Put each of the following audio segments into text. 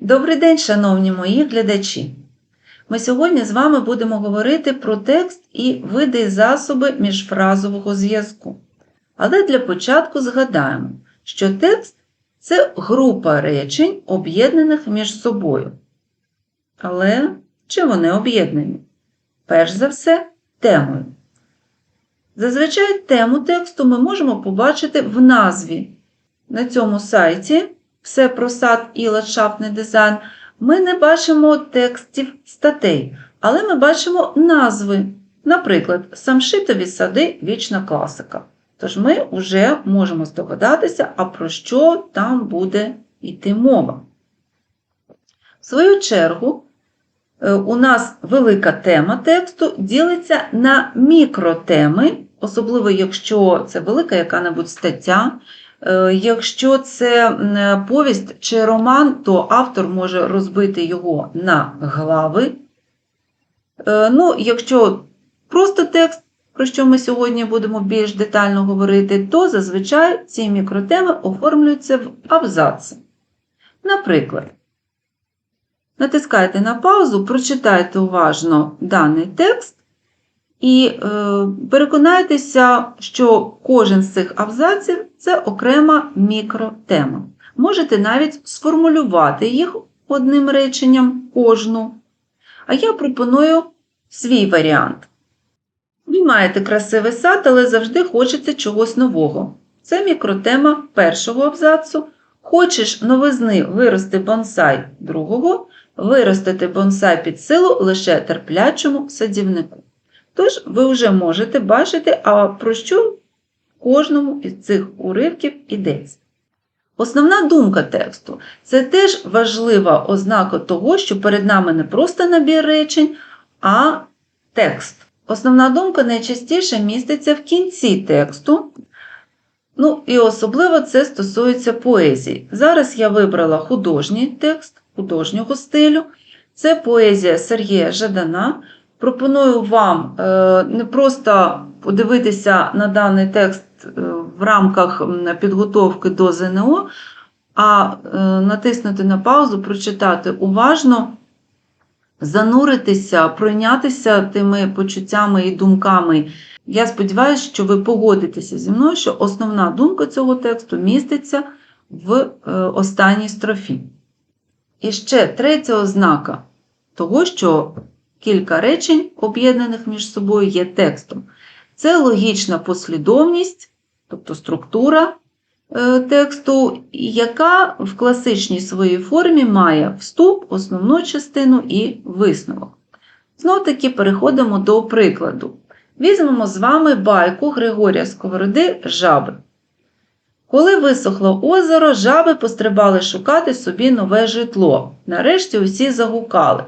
Добрий день, шановні мої глядачі! Ми сьогодні з вами будемо говорити про текст і види і засоби міжфразового зв'язку. Але для початку згадаємо, що текст це група речень, об'єднаних між собою. Але чи вони об'єднані? Перш за все, темою. Зазвичай тему тексту ми можемо побачити в назві. На цьому сайті все про сад і ландшафтний дизайн, ми не бачимо текстів статей, але ми бачимо назви. Наприклад, самшитові сади вічна класика. Тож ми вже можемо здогадатися, а про що там буде йти мова. В свою чергу, е, у нас велика тема тексту ділиться на мікротеми, особливо якщо це велика яка-небудь стаття. Е, Якщо це повість чи роман, то автор може розбити його на глави. Е, Ну, якщо просто текст, про що ми сьогодні будемо більш детально говорити, то зазвичай ці мікротеми оформлюються в абзаци. Наприклад, натискайте на паузу, прочитайте уважно даний текст і е, переконайтеся, що кожен з цих абзаців це окрема мікротема. Можете навіть сформулювати їх одним реченням кожну. А я пропоную свій варіант. Ви маєте красивий сад, але завжди хочеться чогось нового. Це мікротема першого абзацу. Хочеш новизни вирости бонсай другого, виростити бонсай під силу лише терплячому садівнику. Тож ви вже можете бачити, а про що кожному із цих уривків йдеться. Основна думка тексту це теж важлива ознака того, що перед нами не просто набір речень, а текст. Основна думка найчастіше міститься в кінці тексту. Ну, і особливо це стосується поезії. Зараз я вибрала художній текст художнього стилю. Це поезія Сергія Жадана. Пропоную вам е, не просто подивитися на даний текст е, в рамках підготовки до ЗНО, а е, натиснути на паузу, прочитати уважно, зануритися, пройнятися тими почуттями і думками. Я сподіваюся, що ви погодитеся зі мною, що основна думка цього тексту міститься в останній строфі. І ще третя ознака того, що кілька речень, об'єднаних між собою, є текстом. Це логічна послідовність, тобто структура е, тексту, яка в класичній своїй формі має вступ, основну частину і висновок. Знов таки переходимо до прикладу. Візьмемо з вами байку Григорія Сковороди Жаби. Коли висохло озеро, жаби пострибали шукати собі нове житло. Нарешті усі загукали.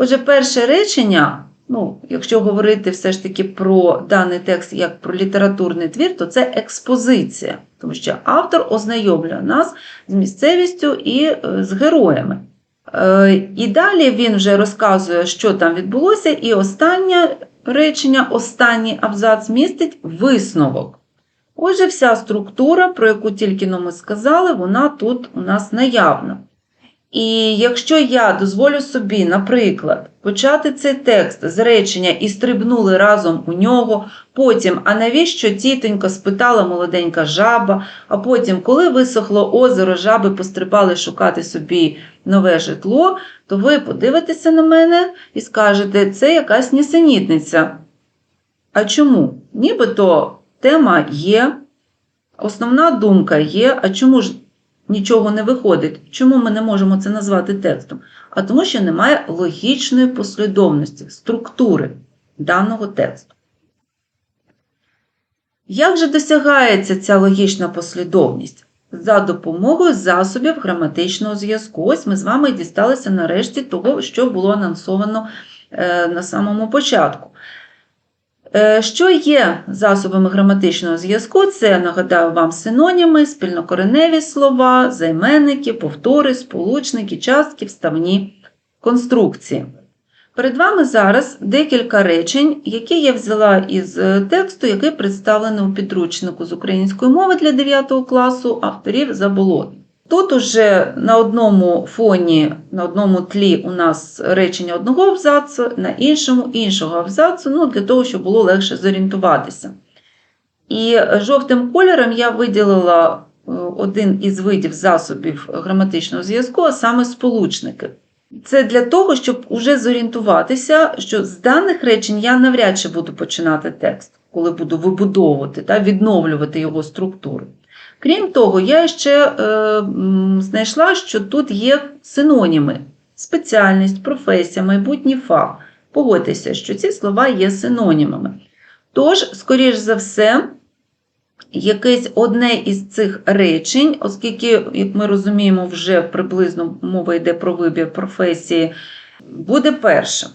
Отже, перше речення, ну, якщо говорити все ж таки про даний текст як про літературний твір, то це експозиція, тому що автор ознайомлює нас з місцевістю і е, з героями. Е, І далі він вже розказує, що там відбулося, і останнє речення, останній абзац містить висновок. Отже, вся структура, про яку тільки ми сказали, вона тут у нас наявна. І якщо я дозволю собі, наприклад, почати цей текст з речення і стрибнули разом у нього, потім, а навіщо тітонька спитала молоденька жаба, а потім, коли висохло озеро, жаби пострибали шукати собі нове житло, то ви подивитеся на мене і скажете, це якась нісенітниця. А чому? Нібито тема є, основна думка є, а чому ж нічого не виходить? Чому ми не можемо це назвати текстом? А тому, що немає логічної послідовності, структури даного тексту. Як же досягається ця логічна послідовність? За допомогою засобів граматичного зв'язку. Ось ми з вами дісталися нарешті того, що було анонсовано е, на самому початку. Е, Що є засобами граматичного зв'язку? Це, нагадаю вам, синоніми, спільнокореневі слова, займенники, повтори, сполучники, частки, вставні конструкції. Перед вами зараз декілька речень, які я взяла із е, тексту, який представлений у підручнику з української мови для 9 класу авторів Заболот. Тут уже на одному фоні, на одному тлі у нас речення одного абзацу, на іншому іншого абзацу, ну, для того, щоб було легше зорієнтуватися. І жовтим кольором я виділила е, один із видів засобів граматичного зв'язку, а саме сполучники. Це для того, щоб уже зорієнтуватися, що з даних речень я навряд чи буду починати текст, коли буду вибудовувати та відновлювати його структуру. Крім того, я ще е, знайшла, що тут є синоніми: спеціальність, професія, майбутній фах. Погодьтеся, що ці слова є синонімами. Тож, скоріш за все, якесь одне із цих речень, оскільки, як ми розуміємо, вже приблизно мова йде про вибір професії, буде першим.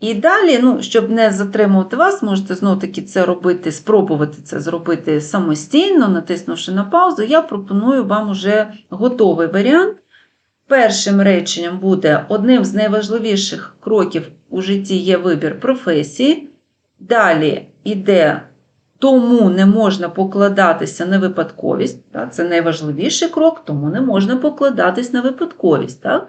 І далі, ну, щоб не затримувати вас, можете знову таки це робити, спробувати це зробити самостійно, натиснувши на паузу, я пропоную вам уже готовий варіант. Першим реченням буде одним з найважливіших кроків у житті є вибір професії. Далі йде тому не можна покладатися на випадковість. Так? Це найважливіший крок, тому не можна покладатись на випадковість. Так?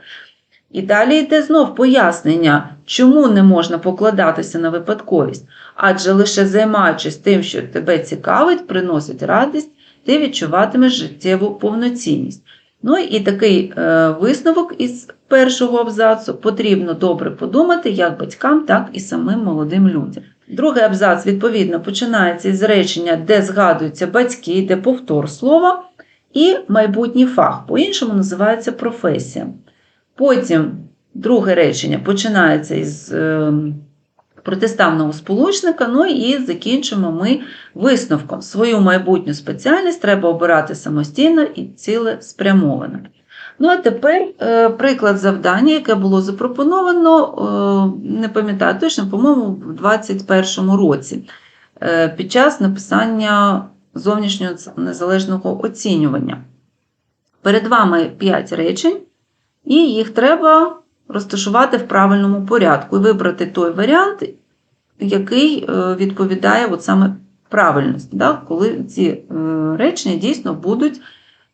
І далі йде знов пояснення, чому не можна покладатися на випадковість. Адже лише займаючись тим, що тебе цікавить, приносить радість, ти відчуватимеш життєву повноцінність. Ну і такий е, висновок із першого абзацу потрібно добре подумати як батькам, так і самим молодим людям. Другий абзац, відповідно, починається із речення, де згадуються батьки, де повтор слова, і майбутній фах, по-іншому називається професія. Потім друге речення починається із е, протиставного сполучника, ну і закінчимо ми висновком. Свою майбутню спеціальність треба обирати самостійно і цілеспрямовано. Ну, а тепер е, приклад завдання, яке було запропоновано, е, не пам'ятаю точно, по-моєму, в 2021 році е, під час написання зовнішнього незалежного оцінювання. Перед вами 5 речень, і їх треба розташувати в правильному порядку і вибрати той варіант, який е, відповідає от саме правильності, да? коли ці е, речення дійсно будуть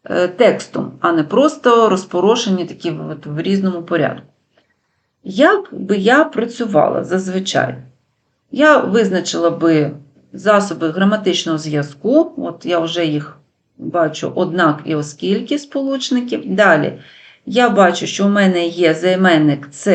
е, текстом, а не просто розпорошені такі от в різному порядку. Як би я працювала зазвичай? Я визначила би засоби граматичного зв'язку, от я вже їх бачу однак і оскільки сполучників. Далі я бачу, що у мене є займенник С.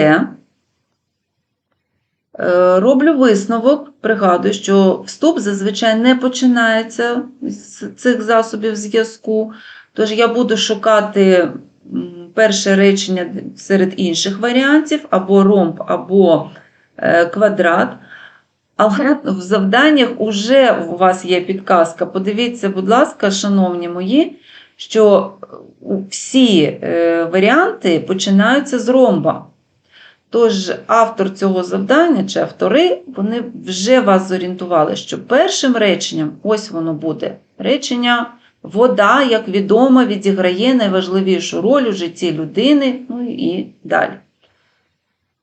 Е, Роблю висновок, пригадую, що вступ зазвичай не починається з цих засобів зв'язку. Тож я буду шукати перше речення серед інших варіантів, або ромб, або е, квадрат. Але в завданнях вже у вас є підказка. Подивіться, будь ласка, шановні мої, що всі е, варіанти починаються з ромба. Тож автор цього завдання чи автори вони вже вас зорієнтували, що першим реченням, ось воно буде речення вода, як відомо, відіграє найважливішу роль у житті людини, ну і далі.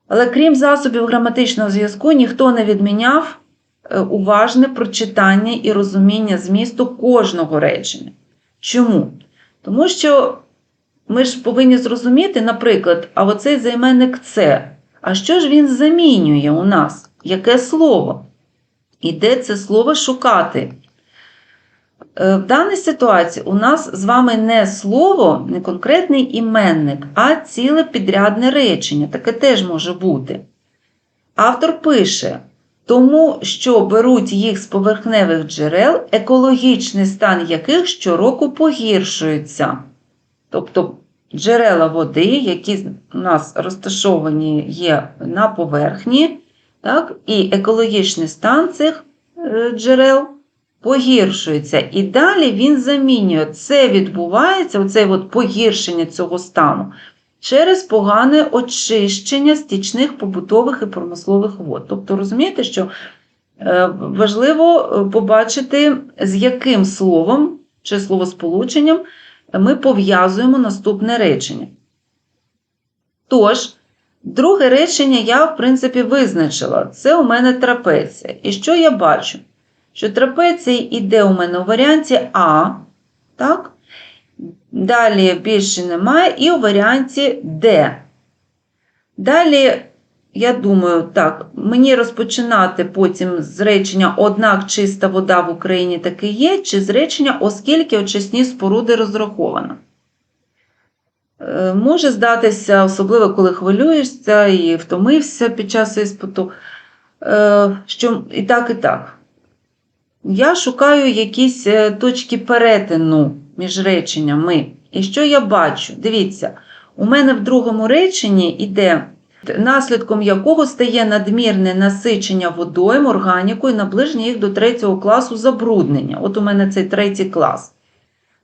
Але крім засобів граматичного зв'язку, ніхто не відміняв е, уважне прочитання і розуміння змісту кожного речення. Чому? Тому що ми ж повинні зрозуміти, наприклад, а оцей займенник це. А що ж він замінює у нас? Яке слово? І де це слово шукати? Е, В даній ситуації у нас з вами не слово, не конкретний іменник, а ціле підрядне речення. Таке теж може бути. Автор пише, тому що беруть їх з поверхневих джерел, екологічний стан яких щороку погіршується. Тобто джерела води, які у нас розташовані є на поверхні, так, і екологічний стан цих е, джерел погіршується. І далі він замінює. Це відбувається, оце от погіршення цього стану, через погане очищення стічних побутових і промислових вод. Тобто, розумієте, що е, важливо побачити, з яким словом чи словосполученням ми пов'язуємо наступне речення. Тож, друге речення я, в принципі, визначила. Це у мене трапеція. І що я бачу? Що трапеція йде у мене у варіанті А. так? Далі більше немає, і у варіанті Д. Далі, я думаю, так, мені розпочинати потім з речення однак чиста вода в Україні таки є, чи з речення, оскільки очисні споруди розраховано. Е, Може здатися, особливо коли хвилюєшся і втомився під час іспиту, е, що і так, і так. Я шукаю якісь е, точки перетину між реченнями. І що я бачу? Дивіться, у мене в другому реченні йде, наслідком якого стає надмірне насичення водою, органікою, наближення їх до третього класу забруднення. От у мене цей третій клас.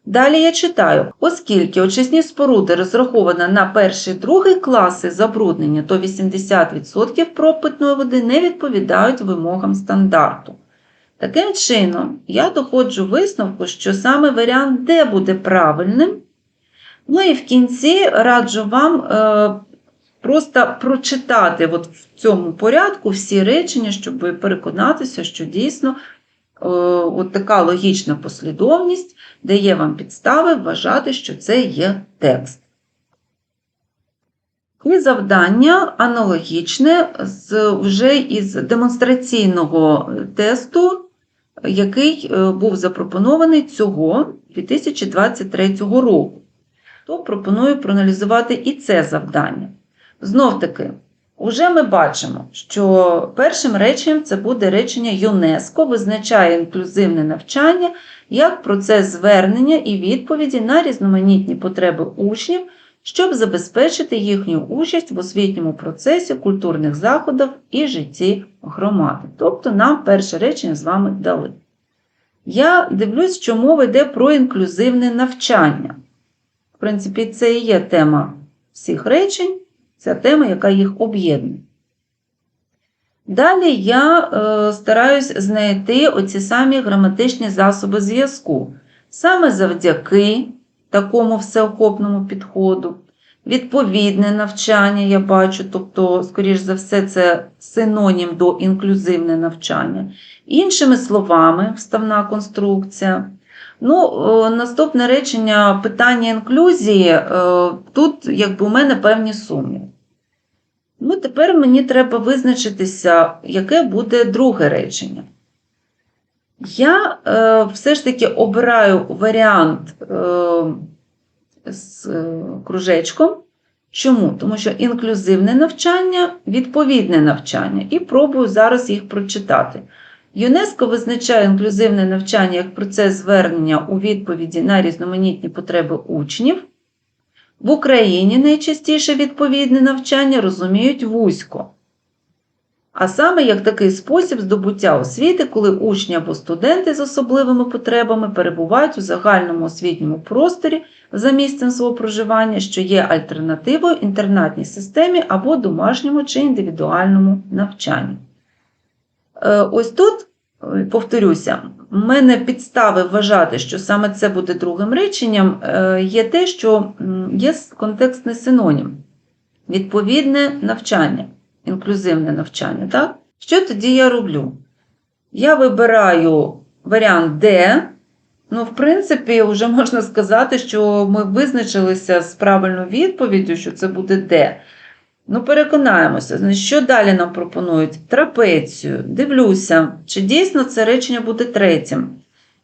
Далі я читаю, оскільки очисні споруди розраховано на перший другий класи забруднення, то 80% пропитної води не відповідають вимогам стандарту. Таким чином, я доходжу висновку, що саме варіант Д буде правильним. Ну і в кінці раджу вам е, просто прочитати от в цьому порядку всі речення, щоб переконатися, що дійсно е, от така логічна послідовність дає вам підстави вважати, що це є текст. І завдання аналогічне з, вже із демонстраційного тесту, який е, був запропонований цього 2023 року. То пропоную проаналізувати і це завдання. Знов таки, уже ми бачимо, що першим реченням це буде речення ЮНЕСКО, визначає інклюзивне навчання як процес звернення і відповіді на різноманітні потреби учнів, щоб забезпечити їхню участь в освітньому процесі, культурних заходах і житті громади. Тобто нам перше речення з вами дали. Я дивлюсь, що мова йде про інклюзивне навчання. В принципі, це і є тема всіх речень, це тема, яка їх об'єднує. Далі я е, стараюсь знайти оці самі граматичні засоби зв'язку. Саме завдяки такому всеохопному підходу. Відповідне навчання я бачу, тобто, скоріш за все, це синонім до інклюзивне навчання. Іншими словами, вставна конструкція. Ну, е, Наступне речення питання інклюзії. Е, тут, якби у мене певні сумніви. Ну, тепер мені треба визначитися, яке буде друге речення. Я е, все ж таки обираю варіант е, з е, кружечком. Чому? Тому що інклюзивне навчання, відповідне навчання, і пробую зараз їх прочитати. ЮНЕСКО визначає інклюзивне навчання як процес звернення у відповіді на різноманітні потреби учнів. В Україні найчастіше відповідне навчання розуміють вузько. А саме як такий спосіб здобуття освіти, коли учні або студенти з особливими потребами перебувають у загальному освітньому просторі за місцем свого проживання, що є альтернативою інтернатній системі або домашньому чи індивідуальному навчанню. Е, ось тут, е, повторюся, в мене підстави вважати, що саме це буде другим реченням, е, є те, що є контекстний синонім. Відповідне навчання, інклюзивне навчання. Так? Що тоді я роблю? Я вибираю варіант Д. Ну, в принципі, вже можна сказати, що ми визначилися з правильною відповіддю, що це буде Д. Ну, переконаємося, що далі нам пропонують? Трапецію. Дивлюся, чи дійсно це речення буде третім.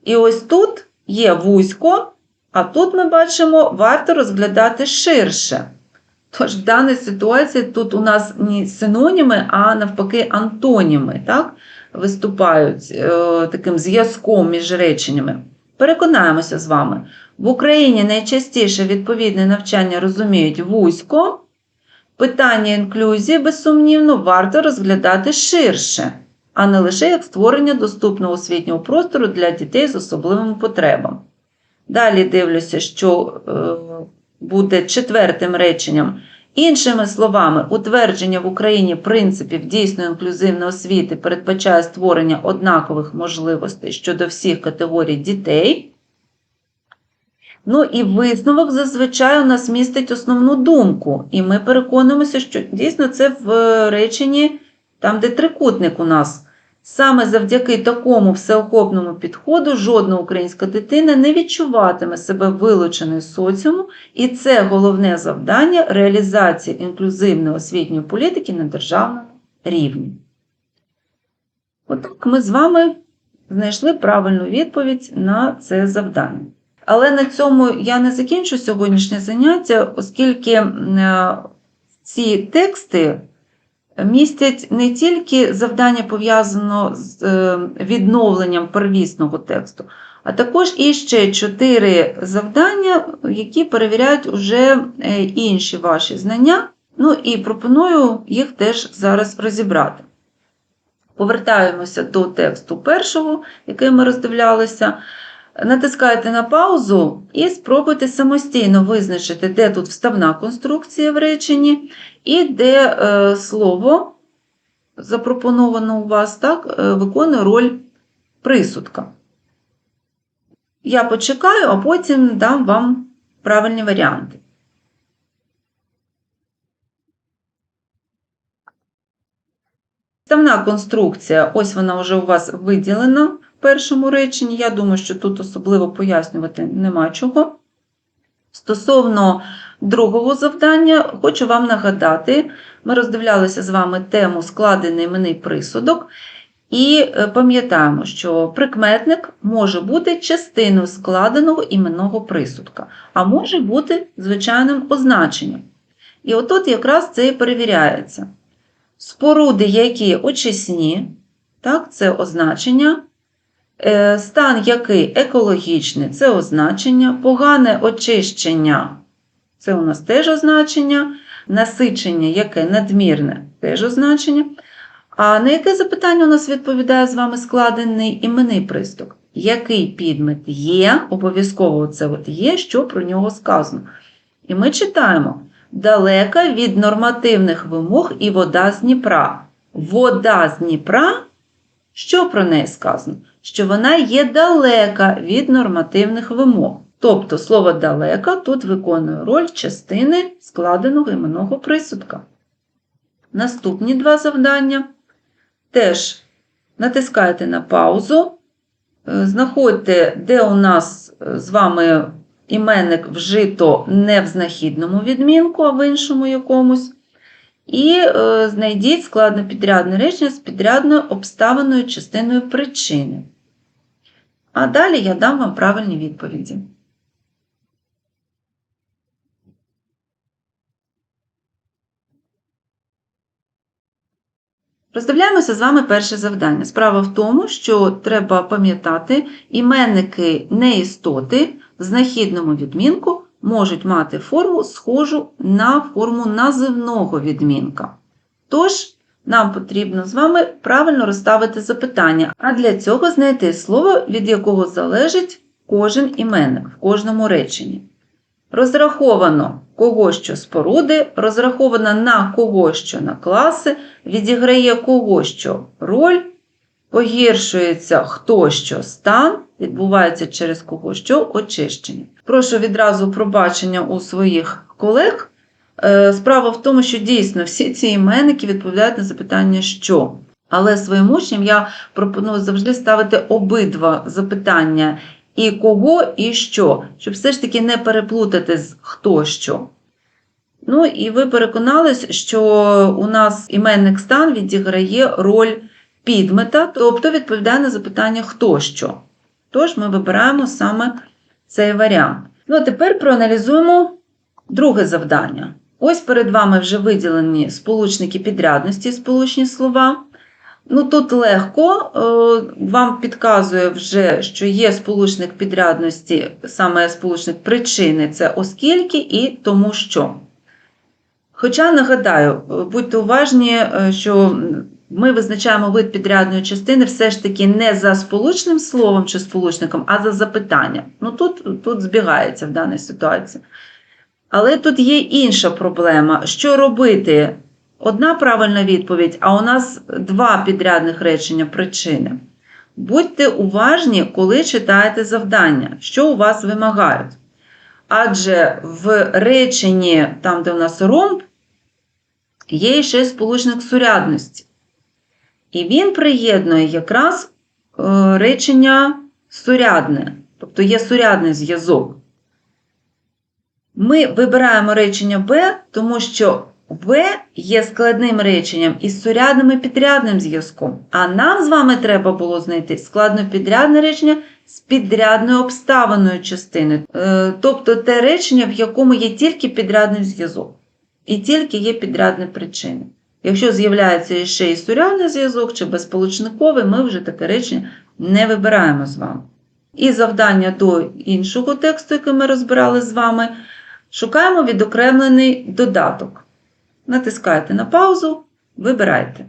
І ось тут є вузько, а тут ми бачимо, варто розглядати ширше. Тож, в даній ситуації тут у нас не синоніми, а навпаки, антоніми так, виступають е, таким зв'язком між реченнями. Переконаємося з вами. В Україні найчастіше відповідне навчання розуміють вузько. Питання інклюзії, безсумнівно, варто розглядати ширше, а не лише як створення доступного освітнього простору для дітей з особливими потребами. Далі дивлюся, що е, буде четвертим реченням. Іншими словами, утвердження в Україні принципів дійсно інклюзивної освіти передбачає створення однакових можливостей щодо всіх категорій дітей. Ну і висновок зазвичай у нас містить основну думку. І ми переконуємося, що дійсно це в реченні, там, де трикутник у нас Саме завдяки такому всеохопному підходу жодна українська дитина не відчуватиме себе вилученою з соціуму, і це головне завдання реалізації інклюзивної освітньої політики на державному рівні. Отак ми з вами знайшли правильну відповідь на це завдання. Але на цьому я не закінчу сьогоднішнє заняття, оскільки е, ці тексти містять не тільки завдання пов'язано з е, відновленням первісного тексту, а також і ще чотири завдання, які перевіряють уже е, інші ваші знання. Ну і пропоную їх теж зараз розібрати. Повертаємося до тексту першого, який ми роздивлялися. Натискайте на паузу і спробуйте самостійно визначити, де тут вставна конструкція в реченні, і де е, слово, запропоновано у вас, так, е, виконує роль присудка. Я почекаю, а потім дам вам правильні варіанти. Вставна конструкція, ось вона вже у вас виділена в першому реченні. Я думаю, що тут особливо пояснювати нема чого. Стосовно другого завдання, хочу вам нагадати, ми роздивлялися з вами тему складений іменний присудок, і е, пам'ятаємо, що прикметник може бути частиною складеного іменного присудка, а може бути звичайним означенням. І отут якраз це і перевіряється. Споруди, які очисні, так, це означення. Е, стан який екологічний це означення, погане очищення це у нас теж означення, насичення, яке надмірне теж означення. А на яке запитання у нас відповідає з вами складений іменний приступ? Який підмет є, обов'язково це от є, що про нього сказано. І ми читаємо: далека від нормативних вимог і вода з Дніпра. Вода з Дніпра, що про неї сказано? Що вона є далека від нормативних вимог. Тобто слово далека тут виконує роль частини складеного іменного присудка. Наступні два завдання. Теж натискайте на паузу, е, знаходьте, де у нас е, з вами іменник вжито не в знахідному відмінку, а в іншому якомусь. І е, знайдіть складно підрядне речення з підрядною обставиною частиною причини. А далі я дам вам правильні відповіді. Роздивляємося з вами перше завдання. Справа в тому, що треба пам'ятати, іменники неістоти в знахідному відмінку можуть мати форму схожу на форму називного відмінка. Тож, нам потрібно з вами правильно розставити запитання, а для цього знайти слово, від якого залежить кожен іменник в кожному реченні. Розраховано кого що споруди, розраховано на кого що на класи, відіграє кого що роль, погіршується хто що стан, відбувається через кого що очищення. Прошу відразу пробачення у своїх колег. Е, справа в тому, що дійсно всі ці іменники відповідають на запитання що. Але своїм учням я пропоную завжди ставити обидва запитання і кого, і що, щоб все ж таки не переплутати з хто що. Ну, і ви переконались, що у нас іменник стан відіграє роль підмета, тобто відповідає на запитання хто що. Тож ми вибираємо саме цей варіант. Ну, а тепер проаналізуємо друге завдання. Ось перед вами вже виділені сполучники підрядності, сполучні слова. Ну, Тут легко, е, вам підказує вже, що є сполучник підрядності, саме сполучник причини це оскільки і тому що. Хоча, нагадаю, будьте уважні, е, що ми визначаємо вид підрядної частини все ж таки не за сполучним словом чи сполучником, а за запитанням. Ну, Тут тут збігається в даній ситуації. Але тут є інша проблема. Що робити? Одна правильна відповідь, а у нас два підрядних речення причини. Будьте уважні, коли читаєте завдання, що у вас вимагають. Адже в реченні, там, де у нас ромб, є ще сполучник сурядності. І він приєднує якраз е, речення сурядне, тобто є сурядний зв'язок. Ми вибираємо речення Б, тому що В є складним реченням із сурядним і підрядним зв'язком. А нам з вами треба було знайти складно-підрядне речення з підрядною обставиною частиною. Е, Тобто те речення, в якому є тільки підрядний зв'язок. І тільки є підрядні причини. Якщо з'являється ще і сурядний зв'язок чи безполучниковий, ми вже таке речення не вибираємо з вами. І завдання до іншого тексту, який ми розбирали з вами, шукаємо відокремлений додаток. Натискайте на паузу, вибирайте.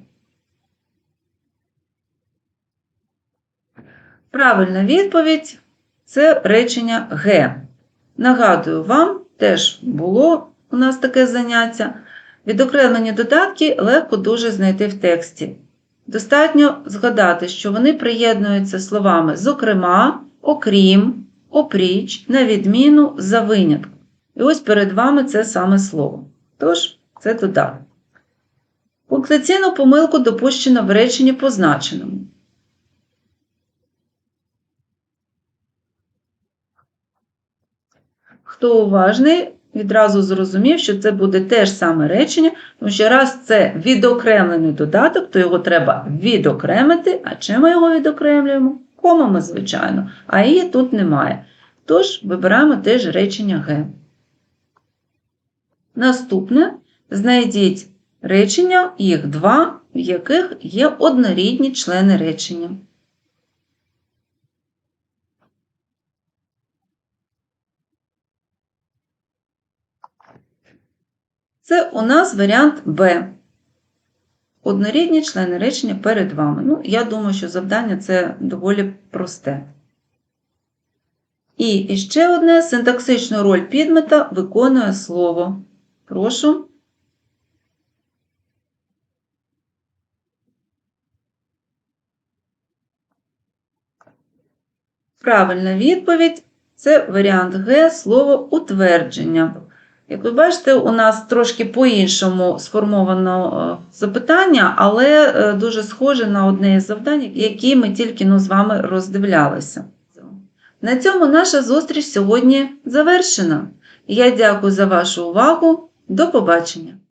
Правильна відповідь це речення Г. Нагадую вам, теж було у нас таке заняття. Відокремлені додатки легко дуже знайти в тексті. Достатньо згадати, що вони приєднуються словами зокрема, окрім, опріч, на відміну, за винятком. І ось перед вами це саме слово. Тож, це додаток. Пунктаційну помилку допущено в реченні позначеному. Хто уважний, відразу зрозумів, що це буде те ж саме речення, тому що раз це відокремлений додаток, то його треба відокремити. А чим ми його відокремлюємо? Комами, звичайно, а її тут немає. Тож вибираємо теж речення Г. Наступне знайдіть речення, їх два, в яких є однорідні члени речення. Це у нас варіант Б. Однорідні члени речення перед вами. Ну, я думаю, що завдання це доволі просте. І ще одне синтаксичну роль підмета виконує слово. Прошу. Правильна відповідь це варіант Г, слово утвердження. Як ви бачите, у нас трошки по-іншому сформовано е, запитання, але е, дуже схоже на одне із завдань, які ми тільки ну, з вами роздивлялися. На цьому наша зустріч сьогодні завершена. Я дякую за вашу увагу. До побачення!